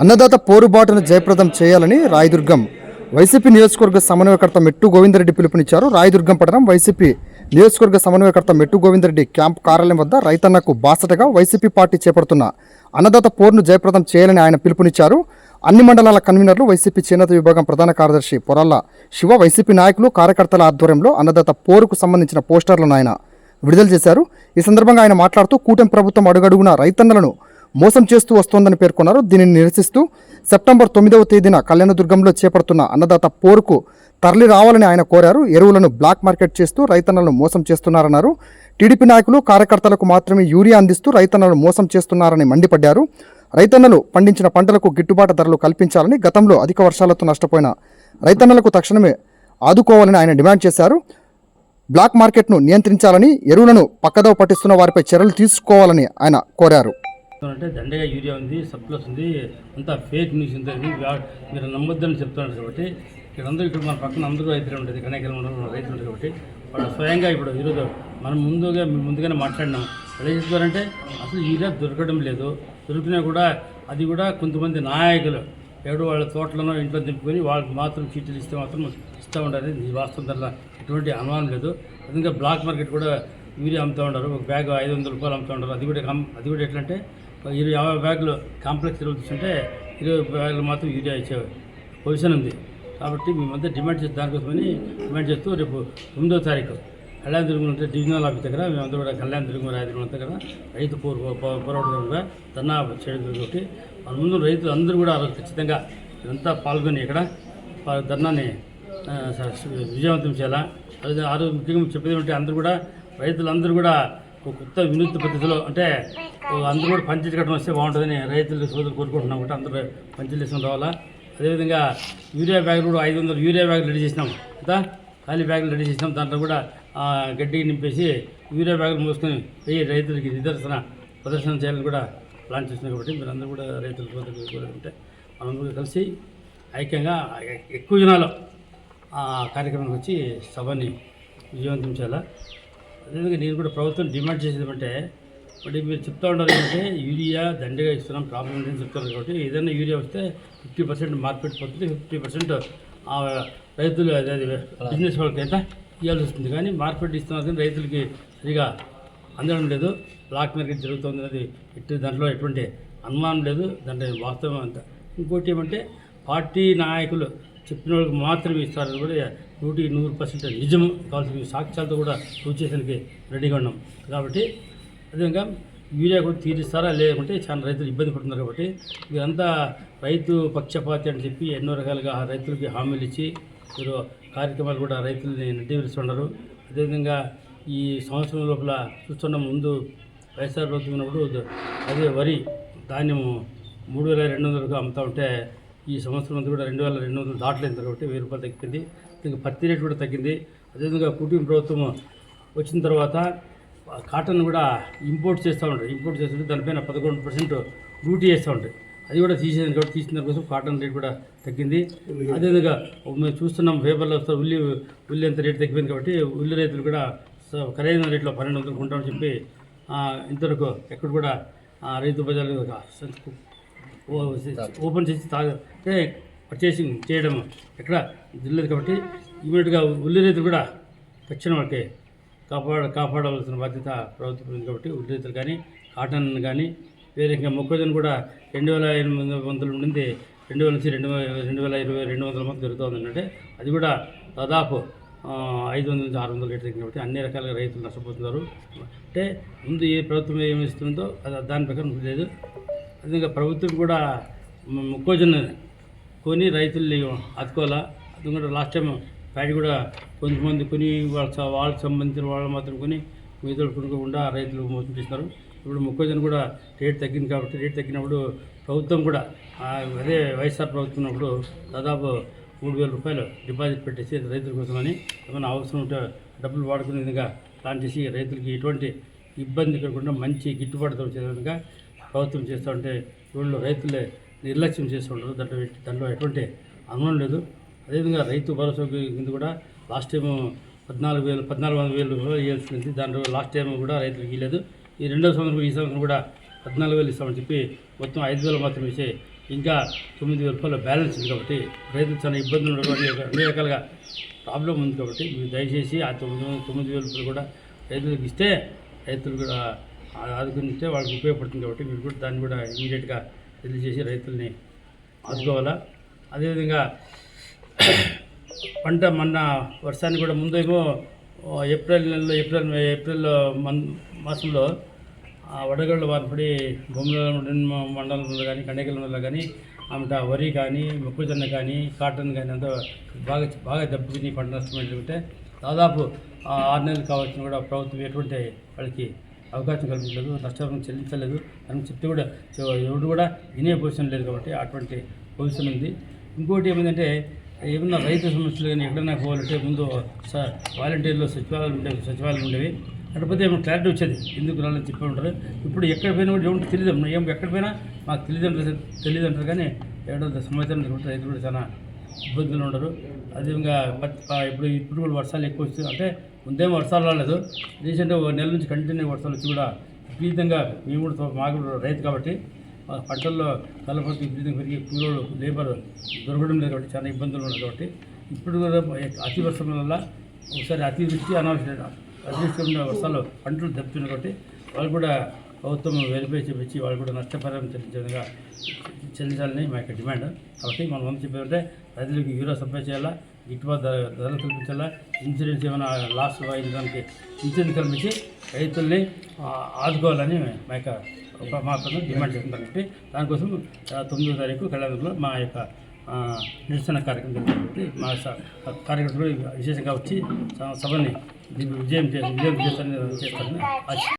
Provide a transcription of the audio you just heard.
అన్నదాత పోరుబాటును జయప్రదం చేయాలని రాయదుర్గం. వైసీపీ నియోజకవర్గ సమన్వయకర్త మెట్టు గోవిందరెడ్డి పిలుపునిచ్చారు. రాయదుర్గం పట్టణం వైసీపీ నియోజకవర్గ సమన్వయకర్త మెట్టు గోవిందరెడ్డి క్యాంప్ కార్యాలయం వద్ద రైతన్నకు బాసటగా వైసీపీ పార్టీ చేపడుతున్న అన్నదాత పోరును జయప్రదం చేయాలని ఆయన పిలుపునిచ్చారు. అన్ని మండలాల కన్వీనర్లు వైసీపీ చేనేత విభాగం ప్రధాన కార్యదర్శి పొరాల శివ వైసీపీ నాయకులు కార్యకర్తల ఆధ్వర్యంలో అన్నదాత పోరుకు సంబంధించిన పోస్టర్లను ఆయన విడుదల చేశారు. ఈ సందర్భంగా ఆయన మాట్లాడుతూ కూటమి ప్రభుత్వం అడుగడుగున రైతన్నలను మోసం చేస్తూ వస్తోందని పేర్కొన్నారు. దీనిని నిరసిస్తూ సెప్టెంబర్ తొమ్మిదవ తేదీన కళ్యాణదుర్గంలో చేపడుతున్న అన్నదాత పోరుకు తరలి రావాలని ఆయన కోరారు. ఎరువులను బ్లాక్ మార్కెట్ చేస్తూ రైతన్నలను మోసం చేస్తున్నారన్నారు. టీడీపీ నాయకులు కార్యకర్తలకు మాత్రమే యూరియా అందిస్తూ రైతన్నలను మోసం చేస్తున్నారని మండిపడ్డారు. రైతన్నలు పండించిన పంటలకు గిట్టుబాటు ధరలు కల్పించాలని గతంలో అధిక వర్షాలతో నష్టపోయిన రైతన్నలకు తక్షణమే ఆదుకోవాలని ఆయన డిమాండ్ చేశారు. బ్లాక్ మార్కెట్ను నియంత్రించాలని ఎరువులను పక్కదో పట్టిస్తున్న వారిపై చర్యలు తీసుకోవాలని ఆయన కోరారు. అంటే దండగా యూరియా ఉంది సప్లస్ ఉంది అంతా ఫేక్ న్యూస్ ఉంది మీరు నమ్మొద్దని చెప్తున్నారు కాబట్టి ఇక్కడ అందరూ ఇక్కడ మన పక్కన అందరూ రైతులు ఉంటుంది కనేకలు మండలంలో రైతులు ఉంటుంది కాబట్టి వాళ్ళు స్వయంగా ఇప్పుడు ఈరోజు మనం ముందుగా మేము ముందుగానే మాట్లాడినాం. ఎలా చెప్తారంటే అసలు యూరియా దొరకడం లేదు. దొరికినా కూడా అది కూడా కొంతమంది నాయకులు ఎవడు వాళ్ళ తోటలను ఇంట్లో దింపుకొని వాళ్ళకి మాత్రం చీటీలు ఇస్తే మాత్రం ఇస్తూ ఉండాలి. ఇది వాస్తవం దాంట్లో ఎటువంటి అనుమానం లేదు. అదేవిధంగా బ్లాక్ మార్కెట్ కూడా యూరియా అమ్ముతూ ఉంటారు ఒక బ్యాగ్ ఐదు వందల రూపాయలు అమ్ముతూ ఉంటారు అది కూడా కం- అది కూడా ఎట్లా అంటే ఇరవై యాభై బ్యాగులు కాంప్లెక్స్ తిరుగుతుంటే తీసుకుంటే ఇరవై బ్యాగులు మాత్రం యూరియా ఇచ్చే పొజిషన్ ఉంది. కాబట్టి మేమంతా డిమాండ్ చేసి దానికోసమని డిమాండ్ చేస్తూ రేపు తొమ్మిదో తారీఖు కళ్యాణ దుర్గం అంటే డివిజనల్ ఆఫీస్ దగ్గర మేమంతా కూడా కళ్యాణ దుర్గం రాయదుర్గం దగ్గర రైతు పూర్ పోరాటంగా ధర్నా చేయడం కాబట్టి మన ముందు రైతులు అందరూ కూడా ఖచ్చితంగా ఇదంతా పాల్గొని ఇక్కడ పా- ధర్నాని విజయవంతం చేయాలా? అదే ఆరోగ్యంగా ముఖ్యంగా చెప్పేది అంటే అందరూ కూడా రైతులందరూ కూడా ఒక కొత్త వినూత్న పద్ధతిలో అంటే అందరూ కూడా పంచాయతీ కట్టడం వస్తే బాగుంటుందని రైతులు సోదరులు కోరుకుంటున్నాం కాబట్టి అందరూ పంచాయతీ తీసుకుని రావాలా అదేవిధంగా యూరియా బ్యాగులు కూడా ఐదు వందలు యూరియా బ్యాగులు రెడీ చేసినాం. కదా? ఖాళీ బ్యాగులు రెడీ చేసినాం. దాంట్లో కూడా గడ్డి నింపేసి యూరియా బ్యాగులు మోసుకొని పోయి రైతులకి నిదర్శన ప్రదర్శన చేయాలని కూడా ప్లాన్ చేసినాం కాబట్టి మీరు అందరూ కూడా రైతుల సోదరులు కోరుకుంటే మనందరూ కలిసి ఐక్యంగా ఎక్కువ జనాలు ఆ కార్యక్రమానికి వచ్చి సభని విజయవంతం చేయాలా? అదేవిధంగా నేను కూడా ప్రభుత్వం డిమాండ్ చేసేది అంటే మీరు చెప్తా ఉండాలి ఏంటంటే యూరియా దండిగా ఇస్తున్నాం ప్రాబ్లం లేదని చెప్తున్నారు కాబట్టి ఏదైనా యూరియా వస్తే ఫిఫ్టీ పర్సెంట్ మార్కెట్ పోతుంది ఫిఫ్టీ పర్సెంట్ రైతులు అదే బిజినెస్ వాళ్ళకైతే అయితే ఇవ్వాల్సి వస్తుంది. కానీ మార్కెట్ ఇస్తున్నారు కానీ రైతులకి సరిగా అందడం లేదు. బ్లాక్ మార్కెట్ జరుగుతుంది అనేది ఎట్టి దాంట్లో ఎటువంటి అనుమానం లేదు. దాంట్లో వాస్తవం అంత. ఇంకోటి ఏమంటే పార్టీ నాయకులు చెప్పిన వాళ్ళకి మాత్రమే ఇస్తారని కూడా నూటికి నూరు పర్సెంట్ నిజం. కావాల్సిన సాక్ష్యాలతో కూడా ప్రూవ్ చేసేందుకు రెడీగా ఉన్నాం. కాబట్టి అదేవిధంగా యూరియా కూడా తీరుస్తారా లేకుంటే చాలా రైతులు ఇబ్బంది పడుతున్నారు కాబట్టి ఇదంతా రైతు పక్షపాతి అని చెప్పి ఎన్నో రకాలుగా రైతులకి హామీలు ఇచ్చి మీరు కార్యక్రమాలు కూడా రైతుల్ని నిర్దేశిస్తున్నారు అదేవిధంగా ఈ సంవత్సరం లోపల చూస్తున్న ముందు వైఎస్ఆర్ ప్రభుత్వం ఉన్నప్పుడు అదే వరి ధాన్యము మూడు వేల రెండు వందలకు అమ్ముతా ఉంటే ఈ సంవత్సరం అంతా కూడా రెండు వేల రెండు వందలు దాటలేదు కాబట్టి వెయ్యి రూపాయలు తగ్గింది. ఇంకా పత్తి రేటు కూడా తగ్గింది. అదేవిధంగా కుటుంబ ప్రభుత్వం వచ్చిన తర్వాత కాటన్ కూడా ఇంపోర్ట్ చేస్తూ ఉంటారు ఇంపోర్ట్ చేస్తుంటే దానిపైన పదకొండు పర్సెంట్ డ్యూటీ చేస్తూ ఉంటాయి అది కూడా తీసేది కాబట్టి తీసిన దానికోసం కాటన్ రేట్ కూడా తగ్గింది. అదేవిధంగా మేము చూస్తున్నాం పేపర్లో వస్తే ఉల్లి ఉల్లి ఎంత రేట్ తగ్గిపోయింది కాబట్టి ఉల్లి రైతులు కూడా ఖరీదైన రేట్లో పన్నెండు వందలు కొంటామని చెప్పి ఇంతవరకు ఎక్కడ కూడా రైతు బజార్లు ఓపెన్ చేసి తాగే పర్చేసింగ్ చేయడం ఎక్కడ తెలియదు కాబట్టి ఇమీడియట్గా ఉల్లి రైతులు కూడా తక్షణ వాళ్ళకి కాపాడ కాపాడవలసిన బాధ్యత ప్రభుత్వం ఉంది కాబట్టి ఉద్యోగులు కానీ కాటన్ కానీ వేరే ఇంకా మొక్కజొన్న కూడా రెండు వేల ఎనిమిది వందల నుండి రెండు వేల నుంచి రెండు వేల రెండు వేల ఇరవై రెండు వందల మంది దొరుకుతుంది అంటే అది కూడా దాదాపు ఐదు వందల నుంచి ఆరు వందల రేటు కాబట్టి అన్ని రకాలుగా రైతులు నష్టపోతున్నారు. అంటే ముందు ఏ ప్రభుత్వం ఏమి ఇస్తుందో అది దాని ప్రకారం లేదు. అదేవిధంగా ప్రభుత్వం కూడా మొక్కజొన్న కొని రైతుల్ని ఆదుకోవాలా? అది కూడా లాస్ట్ టైం ప్యాడీ కూడా కొంతమంది కొని వాళ్ళ వాళ్ళకి సంబంధించిన వాళ్ళు మాత్రం కొని మిగతా కొనుక్కోకుండా రైతులు మోసం చేస్తారు ఇప్పుడు మొక్కజొన్న కూడా రేట్ తగ్గింది కాబట్టి రేట్ తగ్గినప్పుడు ప్రభుత్వం కూడా అదే వైఎస్ఆర్ ప్రభుత్వం ఉన్నప్పుడు దాదాపు మూడు వేల రూపాయలు డిపాజిట్ పెట్టేసి రైతుల కోసమని ఏమైనా అవసరం ఉంటే డబ్బులు వాడుకునే విధంగా ప్లాన్ చేసి రైతులకి ఎటువంటి ఇబ్బంది కలగకుండా మంచి గిట్టుబాటు వచ్చే విధంగా ప్రభుత్వం చేస్తూ ఉంటే వీళ్ళు రైతులే నిర్లక్ష్యం చేస్తూ ఉంటారు. దాంట్లో దాంట్లో ఎటువంటి అనుమానం లేదు. అదేవిధంగా రైతు భరోసా కింద కూడా లాస్ట్ టైం పద్నాలుగు వేలు పద్నాలుగు వందల వేలు ఇవ్వాల్సింది. దాంట్లో లాస్ట్ టైం కూడా రైతులకు ఇవ్వలేదు. ఈ రెండో సంవత్సరం ఈ సంవత్సరం కూడా పద్నాలుగు వేలు ఇస్తామని చెప్పి మొత్తం ఐదు వేలు మాత్రం ఇచ్చే ఇంకా తొమ్మిది వేల రూపాయల బ్యాలెన్స్ ఉంది కాబట్టి రైతులు చాలా ఇబ్బందులు ఉన్నటువంటి అన్ని రకాలుగా ప్రాబ్లం ఉంది కాబట్టి మీరు దయచేసి ఆ తొమ్మిది వందల తొమ్మిది వేల రూపాయలు కూడా రైతులకు ఇస్తే రైతులు కూడా ఆదుకునిస్తే వాళ్ళకి ఉపయోగపడుతుంది కాబట్టి మీరు కూడా దాన్ని కూడా ఇమీడియట్గా తెలియజేసి రైతుల్ని ఆదుకోవాలా? అదేవిధంగా పంట మొన్న వర్షాన్ని కూడా ముందేమో ఏప్రిల్ నెలలో ఏప్రిల్ ఏప్రిల్ మన్ మాసంలో ఆ వడగళ్ళు వారిపడి భూములలో మండలంలో కానీ కండకలంలో కానీ ఆమెట వరి కానీ మొక్కజొన్న కానీ కాటన్ కానీ అంతా బాగా బాగా దెబ్బతిని పంట నష్టం ఏంటంటే దాదాపు ఆరు నెలలు కావాల్సిన కూడా ప్రభుత్వం ఎటువంటి వాళ్ళకి అవకాశం కల్పించలేదు నష్టం చెల్లించలేదు. అని చెప్తే కూడా ఎవరు కూడా వినే పొజిషన్ లేదు కాబట్టి అటువంటి పొజిషన్ ఉంది. ఇంకోటి ఏమైందంటే ఏమన్నా రైతు సమస్యలు కానీ ఎక్కడైనా పోవాలంటే ముందు స- వాలంటీర్లు సచివాలయాలు ఉండేవి సచివాలయాలు ఉండేవి. కాకపోతే ఏమైనా క్లారిటీ వచ్చేది. ఎందుకు రాలని చెప్పి ఉంటారు. ఇప్పుడు ఎక్కడ పోయినా కూడా ఏమంటే తెలియదు. ఏం ఎక్కడ పోయినా మాకు తెలియదు తెలియదు అంటారు కానీ ఏడో సమాచారం రైతులు కూడా చాలా ఇబ్బందులు ఉండరు. అదేవిధంగా ఇప్పుడు ఇప్పుడు కూడా వర్షాలు ఎక్కువ వస్తుంది అంటే ముందేం వర్షాలు రాలేదు. రీసెంట్గా ఒక నెల నుంచి కంటిన్యూ వర్షాలు వచ్చి కూడా విపరీతంగా మేము కూడా మాకు రైతు కాబట్టి పంటల్లో కలపతి విపరీతంగా పెరిగి కూలోళ్ళు లేబర్ దొరకడం లేదు కాబట్టి చాలా ఇబ్బందులు ఉన్నాయి కాబట్టి ఇప్పుడు కూడా అతి వర్షం వల్ల ఒకసారి అతివృష్టి అనావృష్టి అతివృష్టి ఉన్న వర్షాలు పంటలు దెబ్బతున్నాయి కాబట్టి వాళ్ళు కూడా ప్రభుత్వం వెరిఫై చేపించి వాళ్ళు కూడా నష్టపరిహారం చెల్లించే చెల్లించాలని మా యొక్క డిమాండ్. కాబట్టి మనం వంతు చెప్పారంటే రైతులకు యూరియా సప్లై చేయాలా గిట్టుబాటు ధరలు కల్పించాలా ఇన్సూరెన్స్ ఏమైనా లాస్ అయింది దానికి ఇన్సూరెన్స్ కల్పించి రైతుల్ని ఆదుకోవాలని మా యొక్క ఒక మాత్రం డిమాండ్ చేస్తున్నాం కాబట్టి దానికోసం తొమ్మిదో తారీఖు కళ్యాణంలో మా యొక్క నిరసన కార్యక్రమం కాబట్టి మా కార్యకర్తలు విశేషంగా వచ్చి సభని విజయం విజయం చేస్తారని చేస్తారని